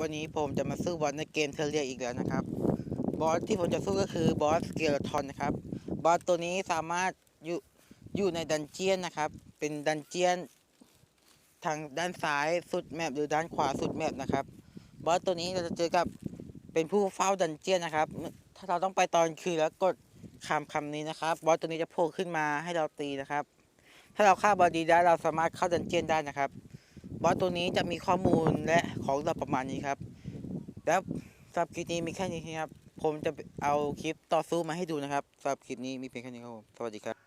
วันนี้ผมจะมาสู้บอสในเกมเทเรียอีกแล้วนะครับ บอสที่ผมจะสู้ก็คือบอสเกลทอนนะครับ บอสตัวนี้สามารถอยู่อยู่ในดันเจียนนะครับ เป็นดันเจียนทางด้านซ้ายสุดแมปหรือด้านขวาสุดแมปนะครับ บอสตัวนี้เราจะเจอกับเป็นผู้เฝ้าดันเจียนนะครับ ถ้าเราต้องไปตอนคืนแล้วกดคำคำนี้นะครับ บอสตัวนี้จะโผล่ขึ้นมาให้เราตีนะครับ ถ้าเราฆ่าบอสดีได้เราสามารถเข้าดันเจียนได้นะครับ บอสตัวนี้จะมีข้อมูลและของเราประมาณนี้ครับ แล้วสำหรับคลิปนี้มีแค่นี้ครับ ผมจะเอาคลิปต่อสู้มาให้ดูนะครับสำหรับคลิปนี้มีเพียงแค่นี้ครับผมสวัสดีครับ